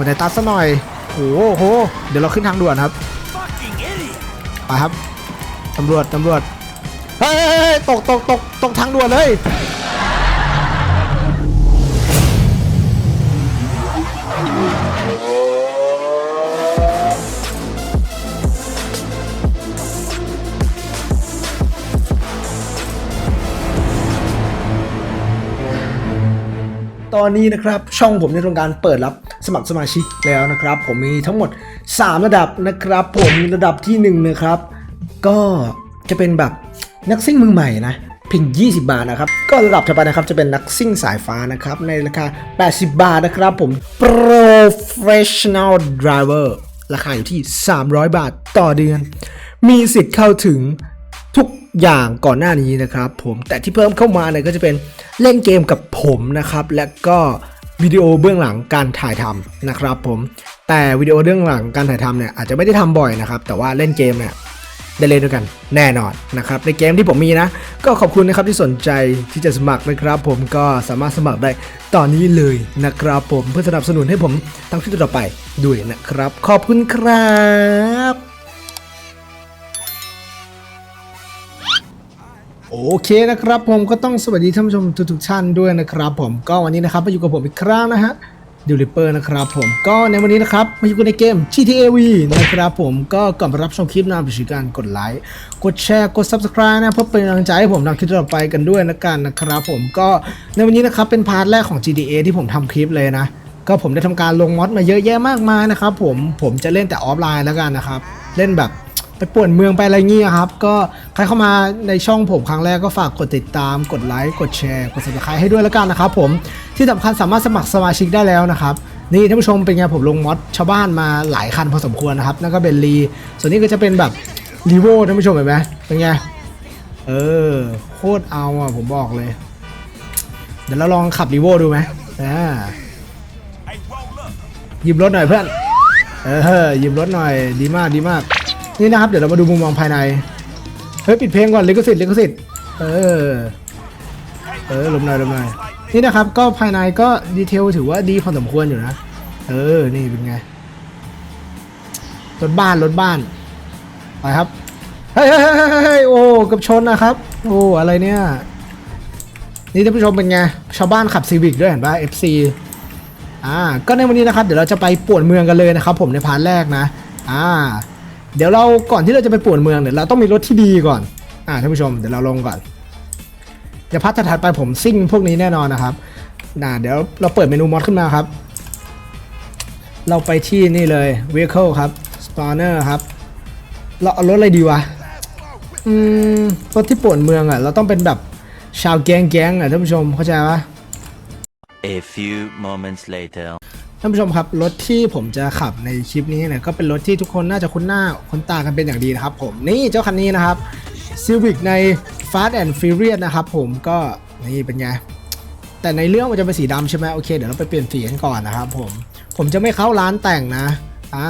กดไดตัสซะหน่อยโอ้โห เดี๋ยวเราขึ้นทางด่วนครับไปครับตำรวจตำรวจเฮ้ยเฮ้ยเฮ้ยตกตกตกตกทางด่วนเลยตอนนี้นะครับช่องผมในโครงการเปิดรับ สมัครสมาชิกแล้วนะครับ ผมมีทั้งหมด 3 ระดับนะครับ ผมระดับที่1นะครับก็จะเป็นแบบนักซิ่งมือใหม่นะเพียง 20 บาทนะครับ ก็ระดับถัดไปนะครับจะเป็นนักซิ่งสายฟ้านะครับ ในราคา 80 บาทนะครับผม professional driver ราคาอยู่ที่ 300 บาทต่อเดือน มีสิทธิ์เข้าถึงทุกอย่างก่อนหน้านี้นะครับผมแต่ที่เพิ่มเข้ามาเนี่ยก็จะเป็นเล่นเกมกับผมนะครับ และก็ วิดีโอเบื้องหลังการถ่ายทำนะครับผมแต่วิดีโอเบื้องหลังการถ่ายทำเนี่ยอาจจะไม่ได้ทำบ่อยนะครับ แต่ว่าเล่นเกมเนี่ยได้เล่นด้วยกันแน่นอนนะครับในเกมที่ผมมีนะ ก็ขอบคุณนะครับที่สนใจที่จะสมัครนะครับผมก็สามารถสมัครได้ตอนนี้เลยนะครับผมเพื่อสนับสนุนให้ผมทำคลิปต่อไปด้วยนะครับ ขอบคุณครับ โอเคนะครับผมก็ต้องสวัสดีท่านผู้ชมทุกๆท่านด้วยนะครับผมก็วันนี้นะครับมาอยู่กับผมอีกครั้งนะฮะดิวลิเปอร์นะครับผมก็ในวันนี้นะครับมาอยู่กันในเกม GTA V นะครับผมก็ก่อนรับชมคลิปนะไปช่วยกันกดไลค์กดแชร์กด Subscribe นะเพื่อเป็นกำลังใจให้ผมทำคลิปต่อไปกันด้วยนะกันนะครับผมก็ในวันนี้นะครับเป็นพาร์ทแรกของ GTA ที่ผมทำคลิปเลยนะ ก็ผมได้ทำการลงมอดมาเยอะแยะมากมายนะครับผมผมจะเล่นแต่ออฟไลน์แล้วกันนะครับเล่นแบบ ไปป่วนเมืองไปอะไรเงี้ยครับ ก็ใครเข้ามาในช่องผมครั้งแรกก็ฝากกดติดตาม กดไลค์ กดแชร์ กด subscribe ให้ด้วยแล้วกันนะครับผม ที่สำคัญสามารถสมัครสมาชิกได้แล้วนะครับ นี่ท่านผู้ชมเป็นไงผมลงมอดชาวบ้านมาหลายคันพอสมควรนะครับ นั่นก็เป็นรีส่วนนี้ก็จะเป็นแบบรีโวท่านผู้ชมเห็นไหมเป็นไง เออ โคตรเอาอะผมบอกเลย เดี๋ยวเราลองขับรีโวดูไหมอ่ายืมรถหน่อยเพื่อน เออยืมรถหน่อยดีมากดีมาก นี่นะครับ เดี๋ยวเรามาดูมุมมองภายใน เฮ้ย ปิดเพลงก่อนลิขสิทธิ์ลิขสิทธิ์เออ เออลมหน่อยลมหน่อยนี่นะครับ ก็ภายในก็ดีเทลถือว่าดีพอสมควรอยู่นะ เออ นี่เป็นไง รถบ้าน รถบ้าน ไปครับ เฮ้ยเฮ้ยเฮ้ยเฮ้ยโอ้กับชนนะครับ โอ้อะไรเนี่ย นี่ท่านผู้ชมเป็นไง ชาวบ้านขับซีวิกด้วยเห็นป่ะ FC อ่า ก็ในวันนี้นะครับ เดี๋ยวเราจะไปป่วนเมืองกันเลยนะครับ ผมในพาร์ทแรกนะ อ่า เดี๋ยวเราก่อนที่เราจะไปป่วนเมืองเนี่ยเราต้องมีรถที่ดีก่อน อ่าท่านผู้ชมเดี๋ยวเราลงก่อนเดี๋ยวพัฒถัดไปผมซิ่งพวกนี้แน่นอนนะครับน่าเดี๋ยวเราเปิดเมนูมอดขึ้นมาครับ เราไปที่นี่เลย vehicle ครับ spawner ครับ เราเอารถอะไรดีวะ อืมรถที่ป่วนเมืองอะ เราต้องเป็นแบบชาวแก๊งแก๊งอะท่านผู้ชมเข้าใจปะ A few moments later. ท่านผู้ชมครับรถที่ผมจะขับในคลิปนี้เนี่ยก็เป็นรถที่ทุกคนน่าจะคุ้นหน้าคุ้นตากันเป็นอย่างดีนะครับ ผมนี่เจ้าคันนี้นะครับ Civic ใน Fast and Furious นะครับผมก็นี่เป็นไง แต่ในเรื่องมันจะเป็นสีดำใช่ไหมโอเคเดี๋ยวเราไปเปลี่ยนสีกันก่อนนะครับผมผมจะไม่เข้าร้านแต่งนะอ่า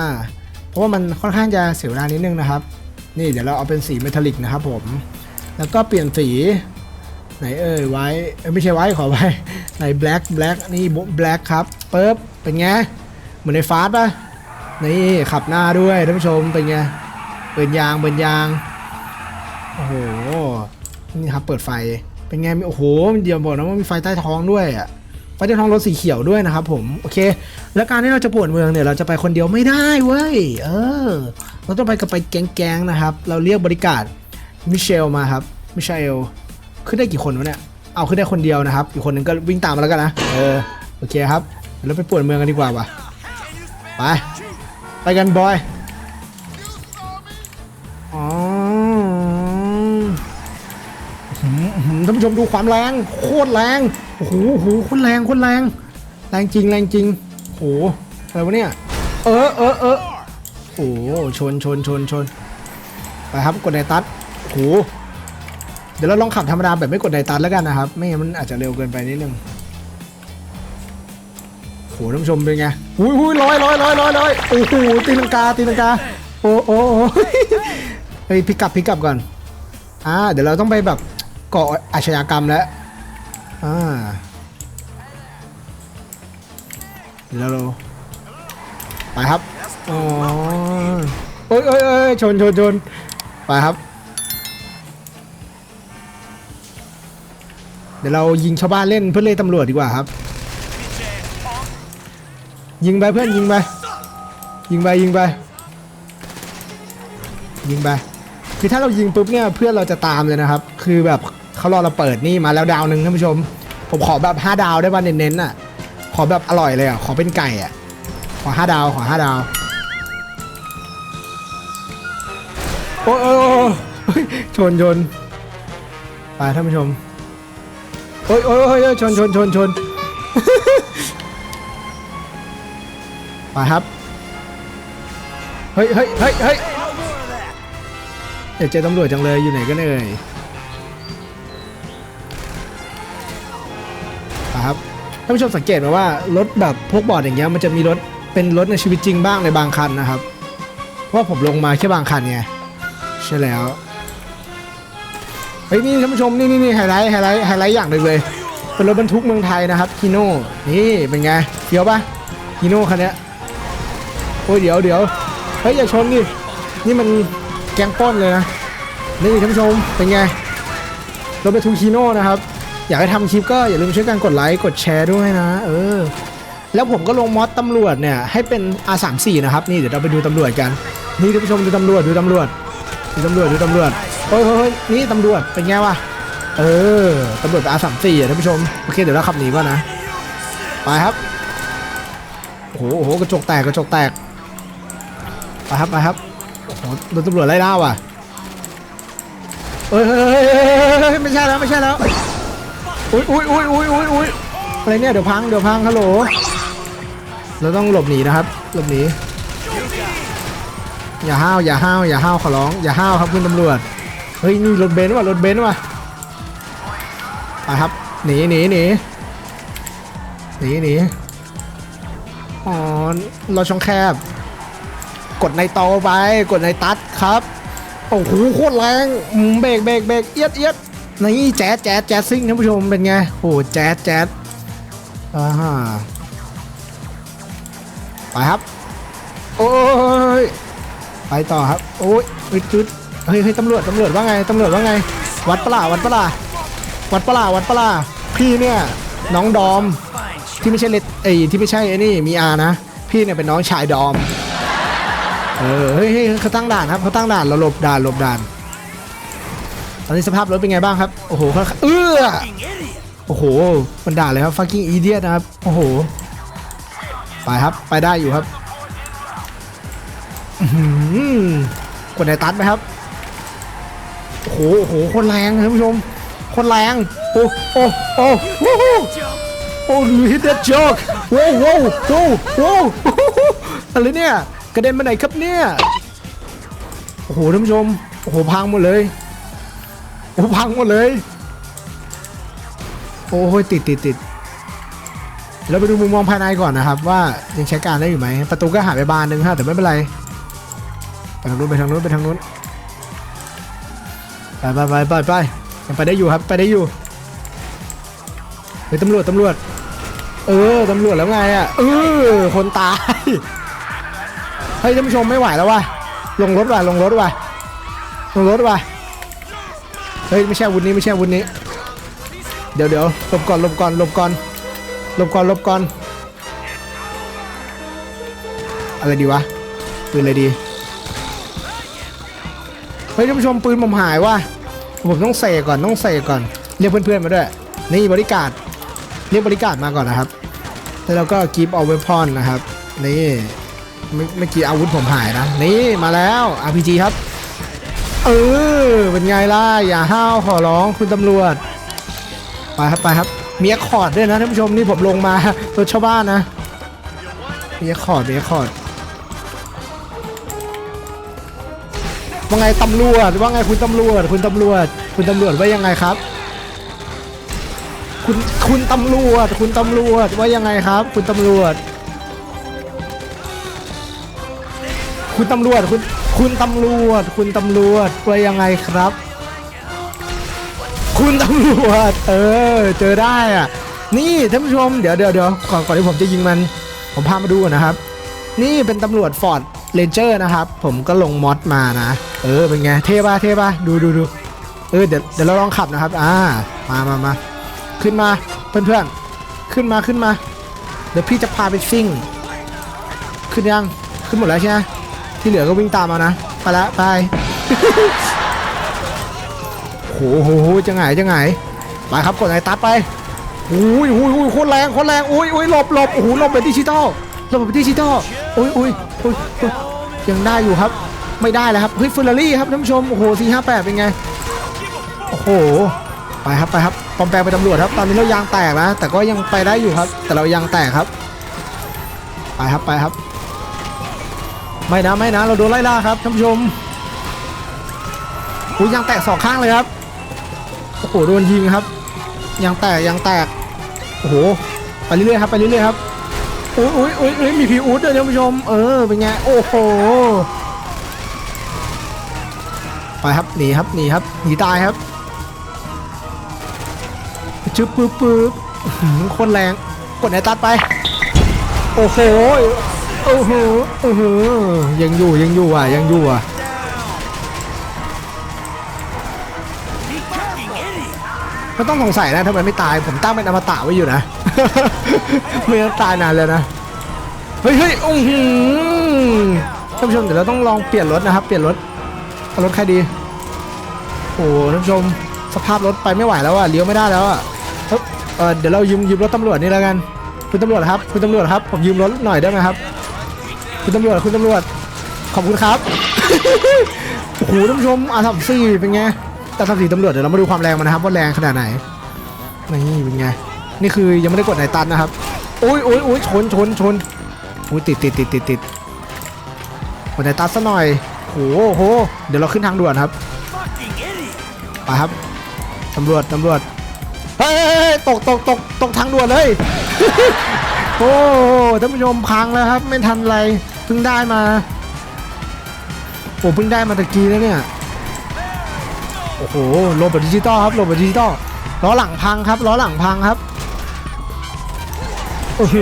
เพราะว่ามันค่อนข้างจะเสียเวลานิดนึงนะครับ นี่เดี๋ยวเราเอาเป็นสีเมทัลลิกนะครับผมแล้วก็เปลี่ยนสี ไหนเอ่ยไว้ไม่ใช่ไว้ขอไว้ไหน black black นี่ black ครับปึ๊บเป็นไงเหมือนในฟาสป่ะนี่ขับหน้าด้วยท่านผู้ชมเป็นไงเปิดยางเปิดยางโอ้โหนี่ครับเปิดไฟเป็นไงมีโอ้โหเดี๋ยวบอกนะว่ามีไฟใต้ท้องด้วยอะไฟใต้ท้องรถสีเขียวด้วยนะครับผมโอเค แล้วการที่เราจะปวดเมืองเนี่ยเราจะไปคนเดียวไม่ได้เว้ยเออเราต้องไปกับไปแก๊งๆนะครับ เราเรียกบริการมิเชลมาครับมิเชล ขึ้นได้กี่คนวะเนี่ย เอาขึ้นได้คนเดียวนะครับ อีกคนหนึ่งก็วิ่งตามมาแล้วกันนะ เออ โอเคครับเดี๋ยวไปป่วนเมืองกันดีกว่าวะไป ไปกันบอย อ๋อหืออื้อหือท่านผู้ชมดูความแรง โคตรแรง โอ้โหโอ้โหโคตรแรงโคตรแรง แรงจริงแรงจริงโอ้โหอะไรวะเนี่ย เออเออเออโอ้โหชนชนชนชน ไปครับกดไดตัดโอ้โห เดี๋ยวเราลองขับธรรมดาแบบไม่กดไดตันแล้วกันนะครับ ไม่งั้นมันอาจจะเร็วเกินไปนิดนึงโหท่านผู้ชมเป็นไงหุยหุยร้อยร้อยร้อยร้อยร้อยโอ้โหตีลังกาตีลังกาโอ้โอ้โอ้เฮ้ยพิกับพิกับก่อนอ่าเดี๋ยวเราต้องไปแบบก่ออาชญากรรมแล้วอ่าเดี๋ยวเราไปครับอ๋อเอ้ยเอ้ยเอ้ยชนชนชนไปครับ เดี๋ยวเรายิงชาวบ้านเล่นเพื่อเล่ตำรวจดีกว่าครับ ยิงไปเพื่อนยิงไป ยิงไปยิงไป ยิงไป คือถ้าเรายิงปุ๊บเนี่ยเพื่อนเราจะตามเลยนะครับ คือแบบเขารอเราเปิดนี่มาแล้วดาวหนึ่งท่านผู้ชม ผมขอแบบ 5 ดาวได้ป่ะเน้นๆอะ ขอแบบอร่อยเลยอะ ขอเป็นไก่อะ ขอ 5 ดาวขอ 5 ดาว โอ้ยโอ้ยโอ้ยโอ้ยชนชนไปท่านผู้ชม โอ้ยโอ้ยโอ้ยโอ้ยชนชนชนชนไปครับ เฮ้ยเฮ้ยเฮ้ยเฮ้ยอยากเจอตำรวจจังเลยอยู่ไหนกันเอ่ยไปครับท่านผู้ชมสังเกตไหมว่ารถแบบพวกบอร์ดอย่างเงี้ยมันจะมีรถเป็นรถในชีวิตจริงบ้างในบางคันนะครับ เพราะว่าผมลงมาแค่บางคันไงใช่แล้ว เฮ้ยนี่ท่านผู้ชมนี่นี่นี่ไฮไลท์ไฮไลท์ไฮไลท์อย่างหนึ่งเลยเป็นรถบรรทุกเมืองไทยนะครับฮีโน่นี่เป็นไงเดี๋ยวปะฮีโน่คันนี้โอ้ยเดี๋ยวเดี๋ยวเฮ้ยอย่าชนดินี่มันแกงปล้นเลยนะนี่ท่านผู้ชมเป็นไงรถบรรทุกฮีโน่นะครับอยากให้ทำคลิปก็อย่าลืมช่วยกันกดไลค์กดแชร์ด้วยนะ เออ แล้วผมก็ลงมอสตำรวจเนี่ยให้เป็น R34 นะครับนี่เดี๋ยวเราไปดูตำรวจกันนี่ท่านผู้ชมดูตำรวจดูตำรวจดูตำรวจดูตำรวจ เฮ้ยเฮ้ยนี่ตำรวจเป็นไงวะ เออตำรวจอาสามสี่อะท่านผู้ชม โอเคเดี๋ยวเราขับหนีก่อนนะ ไปครับ โอ้โหโอ้โหกระจกแตกกระจกแตก ไปครับไปครับ โอ้โหโดนตำรวจไล่ล่าว่ะเฮ้ยเฮ้ยเฮ้ยเฮ้ยเฮ้ยไม่ใช่แล้วไม่ใช่แล้ว อุ้ยอุ้ยอุ้ยอุ้ยอุ้ยอุ้ยอะไรเนี่ยเดี๋ยวพังเดี๋ยวพังฮัลโหล เราต้องหลบหนีนะครับ หลบหนี อย่าห้าวอย่าห้าวอย่าห้าวขอร้อง อย่าห้าวครับคุณตำรวจ เฮ้ยนี่รถเบนซ์ว่ะรถเบนซ์ว่ะไปครับหนีหนีหนีหนีหนีอ๋อเราช่องแคบ กดในโตไปกดในตัดครับโอ้โหโคตรแรงเบรกเบรกเบรกเอียดเอียดนี่แจ๊ดแจ๊ดแจ๊ดซิ่งท่านผู้ชมเป็นไงโอ้แจ๊ดแจ๊ดอ่าฮะไปครับ โอ้ยไปต่อครับ โอ้ยอึดจุด เฮ้ยเฮ้ยตำรวจตำรวจว่าไงตำรวจว่าไง วัดปลาวัดปลาวัดปลาวัดปลาพี่เนี่ยน้องดอมที่ไม่ใช่เลดไอ้ยที่ไม่ใช่ไอ้นี่มีอานะ พี่เนี่ยเป็นน้องชายดอมเออเฮ้ยเขาตั้งด่านครับเขาตั้งด่านเราหลบด่านหลบด่านตอนนี้สภาพรถเป็นไงบ้างครับโอ้โหเขาเอื้อโอ้โหมันด่าเลยครับ fucking idiot นะครับโอ้โหไปครับไปได้อยู่ครับอื้อหือกดในตัดไหมครับ หโอ้โหคนแรงท่านผู้ชม คนแรง โอ้โอ้โอ้โอ้โหโอ้ลูฮิตเดจ็อกโว้โว้โว้โว้อะไรเนี่ยกระเด็นไปไหนครับเนี่ยโอ้โหท่านผู้ชมโอ้โหพังหมดเลยโอ้พังหมดเลย โอ้ยติดติดติดเราไปดูมุมมองภายในก่อนนะครับ ว่ายังใช้การได้อยู่ไหมประตูก็หายไปบานหนึ่งฮะแต่ไม่เป็นไรไปทางนู้นไปทางนู้นไปทางนู้น ไปไปไปไปไปยังไปได้อยู่ครับไปได้อยู่เฮ้ยตำรวจตำรวจ เออตำรวจแล้วไงอะเออคนตายเฮ้ยท่านผู้ชมไม่ไหวแล้วว่ะลงรถว่ะลงรถว่ะลงรถว่ะเฮ้ยไม่ใช่วุธนี้ไม่ใช่วุธนี้ เดี๋ยวเดี๋ยวหลบก่อนหลบก่อนหลบก่อนหลบก่อนหลบก่อนอะไรดีวะปืนอะไรดี ฮ้ยท่านผู้ชมปืนผมหายว่ะผมต้องเสกก่อนต้องเสกก่อนเรียกเพื่อนๆมาด้วยนี่บริการเรียกบริการมาก่อนนะครับ แล้วเราก็กิฟต์เอาเวพอนนะครับนี่ไม่เมื่อกี้อาวุธผมหายนะนี่มาแล้ว RPG ครับเออเป็นไงล่ะอย่าห้าวขอร้องคุณตำรวจไปครับไปครับมีอคอร์ดด้วยนะท่านผู้ชมนี่ผมลงมารถชาวบ้านนะมีอคอร์ดมีอคอร์ด ว่าไงตำรวจว่าไงคุณตำรวจ คุณตำรวจ คุณตำรวจว่ายังไงครับ คุณคุณตำรวจ คุณตำรวจว่ายังไงครับ คุณตำรวจ คุณตำรวจคุณคุณตำรวจ คุณตำรวจว่ายังไงครับ คุณตำรวจ เออ เจอได้อะ นี่ท่านผู้ชมเดี๋ยวเดี๋ยวเดี๋ยวก่อนก่อนที่ผมจะยิงมัน ผมพามาดูก่อนนะครับ นี่เป็นตำรวจฟอร์ดเรนเจอร์นะครับ ผมก็ลงมอดมานะ เออเป็นไงเท่ป่ะเท่ป่ะดูดูดูเออเดี๋ยวเดี๋ยวเราลองขับนะครับ อ่ามามามาขึ้นมาเพื่อนเพื่อนขึ้นมาขึ้นมา เดี๋ยวพี่จะพาไปซิ่ง ขึ้นยังขึ้นหมดแล้วใช่ไหมที่เหลือก็วิ่งตามมานะไปละไปโหโหโหจะไงจะไงไปครับกดไอ้ตัดไปอุ้ยอุ้ยอุ้ยโคตรแรงโคตรแรงอุ้ยอุ้ยหลบหลบโอ้โหหลบแบบดิจิตอลหลบแบบดิจิตอลอุ้ยอุ้ยอุ้ยยังได้อยู่ครับ ไม่ได้แล้วครับเฮ้ยเฟอร์รารี่ครับท่านผู้ชมโอ้โหสี่ห้าแปดเป็นไงโอ้โหไปครับไปครับปลอมแปลงเป็นตำรวจครับ ตอนนี้เรายางแตกนะแต่ก็ยังไปได้อยู่ครับ แต่เรายางแตกครับ ไปครับไปครับ ไม่นะไม่นะ เราโดนไล่ล่าครับท่านผู้ชมอุ้ยยางแตกสองข้างเลยครับโอ้โหโดนยิงครับยางแตกยางแตกโอ้โหไปเรื่อยๆครับไปเรื่อยๆครับอุ้ยอุ้ยอุ้ยอุ้ยมีพีอูดด้วยท่านผู้ชม เออเป็นไงโอ้โห ไปครับหนีครับหนีครับหนีตายครับชึบปึ๊บปึ๊บอื้อหือโคนแรงกดไหนตัดไป โอ้โหโอ้โหโอ้โหยังอยู่ยังอยู่อะยังอยู่อะไม่ต้องสงสัยนะทำไมไม่ตายผมตั้งเป็นอมตะไว้อยู่นะไม่งั้นตายนานเลยนะเฮ้ยเฮ้ยอื้อหือท่านผู้ชมเดี๋ยวเราต้องลองเปลี่ยนรถนะครับ เปลี่ยนรถ รถใครดี โอ้ท่านผู้ชมสภาพรถไปไม่ไหวแล้วอะเลี้ยวไม่ได้แล้วอะเอ้ยเออเดี๋ยวเรายืมยืมรถตำรวจนี่แล้วกัน คุณตำรวจครับ คุณตำรวจครับ ผมยืมรถหน่อยได้ไหมครับ คุณตำรวจ คุณตำรวจ ขอบคุณครับ โอ้โหท่านผู้ชมอาสามสี่เป็นไงแต่สามสี่ตำรวจเดี๋ยวเรามาดูความแรงมันนะครับว่าแรงขนาดไหน นี่เป็นไง นี่คือยังไม่ได้กดไหนตันนะครับ โอ้ยโอ้ยโอ้ยชนชนชนโอ้ยติดติดติดติดติดกดไหนตันซะหน่อย โอ้โห เดี๋ยวเราขึ้นทางด่วนครับ ไปครับ ตำรวจ ตำรวจ เฮ้ยตกตกตกตกทางด่วนเลย โอ้ท่านผู้ชมพังแล้วครับ ไม่ทันไร เพิ่งได้มาโอ้เพิ่งได้มาตะกี้แล้วเนี่ย โอ้โหโลบดิจิตอลครับโลบดิจิตอลล้อหลังพังครับล้อหลังพังครับ โอ้โห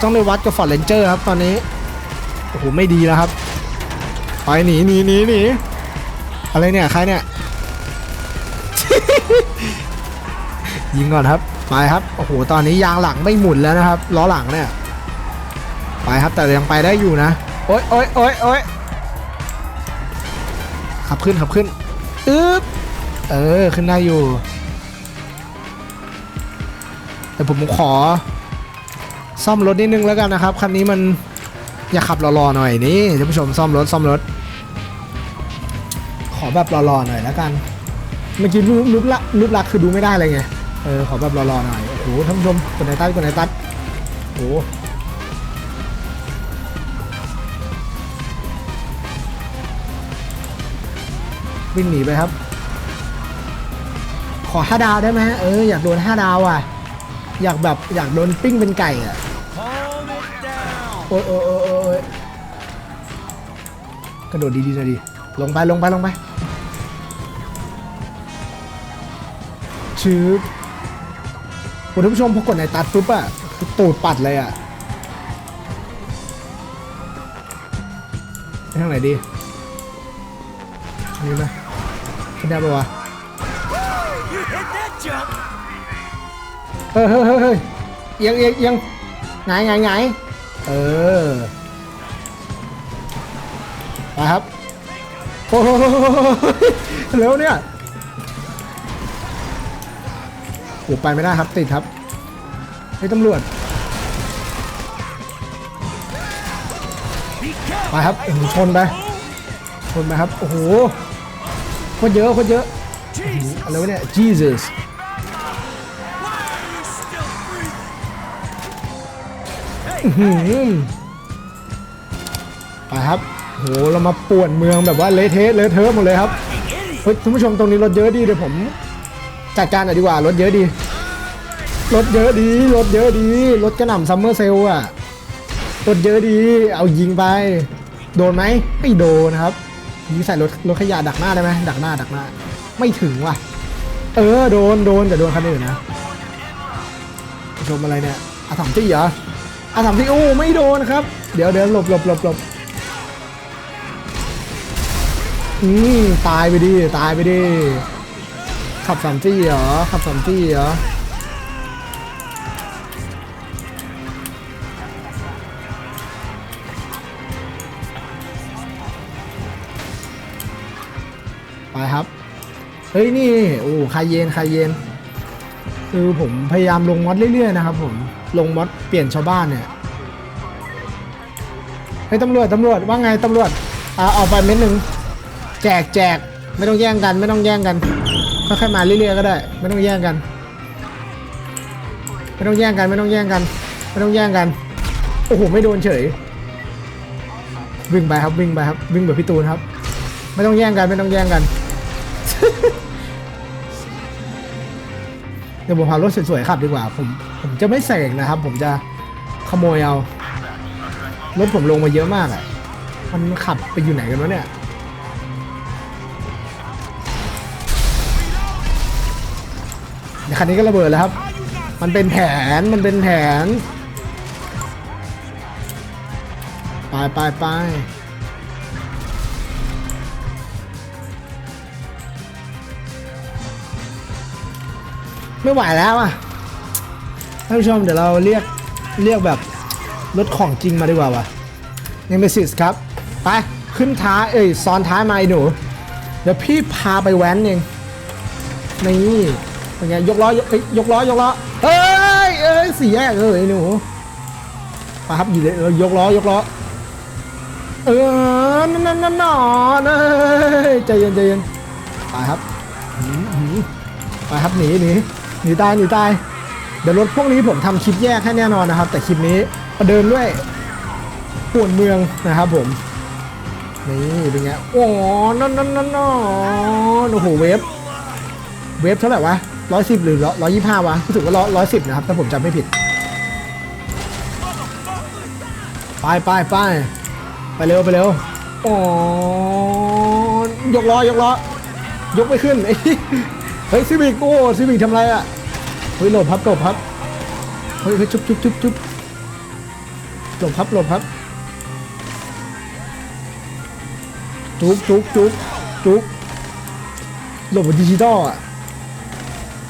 ต้องได้วัดกับฟอร์เรนเจอร์ครับตอนนี้ โอ้โห ไม่ดีแล้วครับ ไปหนีหนีหนีหนีอะไรเนี่ยใครเนี่ย ยิงก่อนครับ ไปครับ โอ้โห ตอนนี้ยางหลังไม่หมุนแล้วนะครับ ล้อหลังเนี่ย ไปครับ แต่ยังไปได้อยู่นะ โอ๊ยโอ๊ยโอ๊ยโอ๊ยขับขึ้นขับขึ้น อึ๊บ เออ ขึ้นได้อยู่ แต่ผมขอ ซ่อมรถนิดนึงแล้วกันนะครับ คันนี้มัน อย่าขับรอๆหน่อยนี่ท่านผู้ชมซ่อมรถซ่อมรถ แบบรอๆหน่อยแล้วกัน เมื่อกี้รูปรูปละรูปลักคือดูไม่ได้เลยไง เออขอแบบรอๆหน่อย โอ้โหท่านผู้ชมกดไหนตัดกดไหนตัดโอ้โหวิ่งหนีไปครับ ขอห้าดาวได้ไหมเอออยากโดนห้าดาวอะ อยากแบบอยากโดนปิ้งเป็นไก่อะโอ้โอ้ยโอ้ยโอ้ยกระโดดดีๆหน่อยดิลงไปลงไปลงไป ชื้อโอ้ท่านผู้ชมพอกดในตัดปุ๊บอะคือตูดปัดเลยอะไปทางไหนดีนี่ไหมขึ้นได้ปะวะเฮ้ยเฮ้ยเฮ้ยเฮ้ยเอียงเอียงเอียงไงไงไงเออไปครับโอ้โหเร็วเนี่ย โอ้ไปไม่ได้ครับติดครับไอ้ตำรวจไปครับโอ้โหชนไปชนไปครับโอ้โหคนเยอะคนเยอะอะไรวะเนี่ย Jesus ไปครับโหเรามาป่วนเมืองแบบว่าเละเทะเลอะเทอะหมดเลยครับเฮ้ยท่านผู้ชมตรงนี้รถเยอะดีเดี๋ยวผม จัดการหน่อยดีกว่ารถเยอะดีรถเยอะดีรถเยอะดีรถกระหน่ำซัมเมอร์เซลอะรถเยอะดี เอายิงไป โดนไหมไม่โดนครับยิงใส่รถรถขยะดักหน้าได้ไหมดักหน้าดักหน้า ไม่ถึงว่ะ เออโดนโดนแต่โดนคันอื่นนะชมอะไรเนี่ยอาถามจี้เหรออาสามที่โอ้ไม่โดนครับ เดี๋ยวเดี๋ยวหลบหลบหลบหลบอืมตายไปดิตายไปดิ ขับสามจี้เหรอ ขับสามจี้เหรอ ไปครับ เฮ้ย นี่โอ้คาเย็นคาเย็น คือผมพยายามลงมอดเรื่อยๆนะครับผม ลงมอดเปลี่ยนชาวบ้านเนี่ยเฮ้ยตำรวจตำรวจว่าไงตำรวจอ่าออกไปเม็ดหนึ่งแจกแจกไม่ต้องแย่งกันไม่ต้องแย่งกัน ค่อยมาเรื่อยๆก็ได้ ไม่ต้องแย่งกัน ไม่ต้องแย่งกันไม่ต้องแย่งกัน ไม่ต้องแย่งกัน โอ้โหไม่โดนเฉย วิ่งไปครับวิ่งไปครับวิ่งแบบพี่ตูนครับ ไม่ต้องแย่งกันไม่ต้องแย่งกัน เดี๋ยวผมพารถสวยๆขับดีกว่าผมผมจะไม่เสกนะครับ ผมจะขโมยเอารถผมลงมาเยอะมากอะ่ะมันขับไปอยู่ไหนกันวะเนี่ย คันนี้ก็ระเบิดแล้วครับ มันเป็นแผน มันเป็นแผน ไปไปไปไม่ไหวแล้วอะท่านผู้ชมเดี๋ยวเราเรียกเรียกแบบรถของจริงมาดีกว่าวะเนมซิสครับ ไป ขึ้นท้าย เอ้ยซ้อนท้ายมาไอ้หนู เดี๋ยวพี่พาไปแว้นเองนี่ เป็นไงยกล้อยกเอ้ยกล้อยกล้อเอ้ยเอ้ยสี่แยกเอ้ยไอ้หนูไปครับอยู่เลยยกล้อยกล้อเออนั่นนั่นนั่นนอนเอ้ใจเย็นใจเย็นไปครับไปครับหนีหนีหนีตายหนีตายเดี๋ยวรถพวกนี้ผมทำคลิปแยกให้แน่นอนนะครับ แต่คลิปนี้ประเดิมด้วยป่วนเมืองนะครับผมนี่เป็นไงโอ้นั่นนั่นนั่นนอนโอ้โหเวฟเวฟเท่าไหร่วะ ร้อยสิบหรือร้อยยี่ห้าวะรู้สึกว่าร้อยร้อยสิบนะครับถ้าผมจำไม่ผิด ไปไปไปไปเร็วไปเร็วอ๋อยกล้อยกล้อยกไม่ขึ้นไอ้เฮ้ยซิบิกโอ้ซิบิกทำไรอะเฮ้ยหลบครับหลบครับเฮ้ยเฮ้ยจุ๊บจุ๊บจุ๊บจุ๊บหลบครับหลบครับจุ๊บจุ๊บจุ๊บจุ๊บหลบแบบดิจิตอลอะ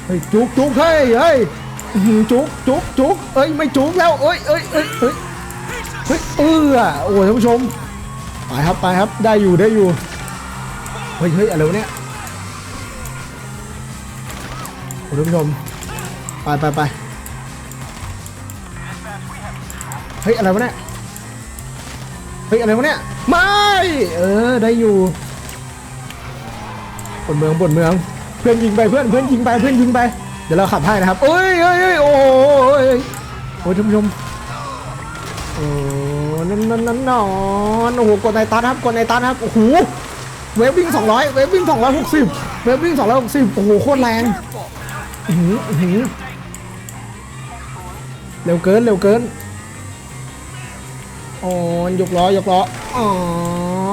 เฮ้ยจุกจุกเฮ้ยเฮ้ยอื้อหือจุกจุกจุกเอ้ยไม่จุกแล้วเอ้ยเอ้ยเอ้ยเอ้ยเฮ้ยเอออะโอ้ยท่านผู้ชมไปครับไปครับได้อยู่ได้อยู่เฮ้ยเฮ้ยอะไรวะเนี่ยโอ้ยท่านผู้ชมไปไปไปเฮ้ยอะไรวะเนี่ยเฮ้ยอะไรวะเนี่ยไม่เออได้อยู่บนเมืองบนเมือง พื่อนยิงไปเพื่อนเพื่อนยิงไปเพื่อนยิงไป เดี๋ยวเราขับให้นะครับเอ้ยเอ้ยเอ้ยโอ้ยโอ้ยท่านผู้ชมโอ้นั่นนั่นนั่นนอนโอ้โหกดในตัดครับกดในตัดครับโอ้โหเวฟวิ่ง200 เวฟวิ่ง260 เวฟวิ่ง260 โอ้โหโคตรแรงหืออื้อหือเร็วเกินเร็วเกินอ๋อยกล้อยกล้ออ๋อ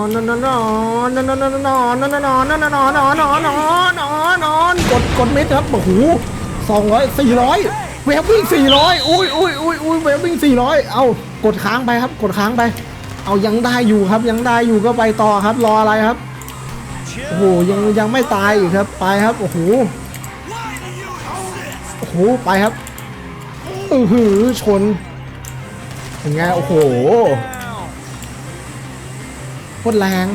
นอนนอนนอนนอนนอนนอนนอนนอนนอนนอนนอนนอนนอนนอนนอนนอนกดกดเม็ดครับโอ้โหสองร้อยสี่ร้อยเวฟวิ่งสี่ร้อยอุ้ยอุ้ยอุ้ยอุ้ยเวฟวิ่งสี่ร้อยเอากดค้างไปครับ กดค้างไป เอายังได้อยู่ครับ ยังได้อยู่ก็ไปต่อครับ รออะไรครับโอ้โหยังยังไม่ตายอีกครับ ไปครับโอ้โหโอ้โหไปครับอือหือชนเป็นไงโอ้โห โคตรแรง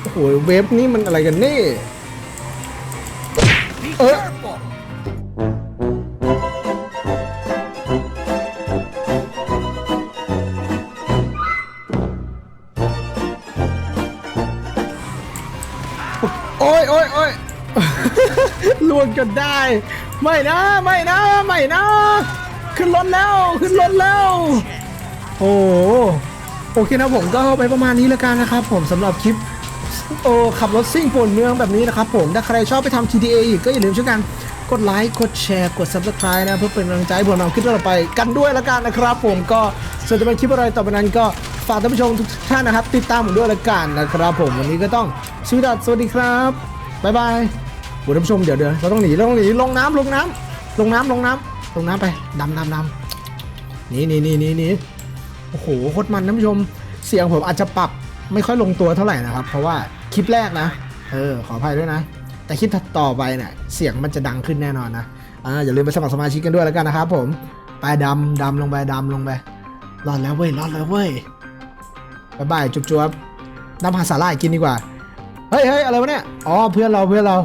โอ้โห เวฟนี่มันอะไรกันนี่ เออโอ้ยโอ้ยโอ้ยลวงจนได้ ไม่นะ ไม่นะ ไม่นะ ขึ้นรถแล้ว ขึ้นรถแล้ว โอ้ โอเคนะผมก็ไปประมาณนี้แล้วกันนะครับผมสำหรับคลิปโอขับรถซิ่งป่วนเมืองแบบนี้นะครับผมถ้าใครชอบไปทำ TTA อีกก็อย่าลืมช่วยกันกดไลค์กดแชร์กด Subscribe นะเพื่อเป็นกำลังใจให้ผมทำคลิปต่อไปกันด้วยแล้วกันนะครับผมก็ส่วนจะเป็นคลิปอะไรต่อไปนั้นก็ฝากท่านผู้ชมทุกท่านนะครับ ติดตามผมด้วยแล้วกันนะครับผมวันนี้ก็ต้องสวัสดีสวัสดีครับบ๊ายบายโอ้ท่านผู้ชมเดี๋ยวเดี๋ยวเราต้องหนีเราต้องหนีลงน้ำลงน้ำลงน้ำลงน้ำลงน้ำไปดำดำดำนีหนีหนีหนีหนี โอ้โหโคตรมันท่านผู้ชม เสียงผมอาจจะปรับไม่ค่อยลงตัวเท่าไหร่นะครับ เพราะว่าคลิปแรกนะ เออ ขออภัยด้วยนะ แต่คลิปถัดต่อไปเนี่ยเสียงมันจะดังขึ้นแน่นอนนะ อ่า อย่าลืมไปสมัครสมาชิกกันด้วยแล้วกันนะครับผม ไปดำดำลงไปดำลงไป รอดแล้วเว้ย รอดแล้วเว้ยบายบายจุ๊บจุ๊บน้ำหาสาหร่ายกินดีกว่า เฮ้ยเฮ้ยอะไรวะเนี่ย อ๋อ เพื่อนเรา เพื่อนเรา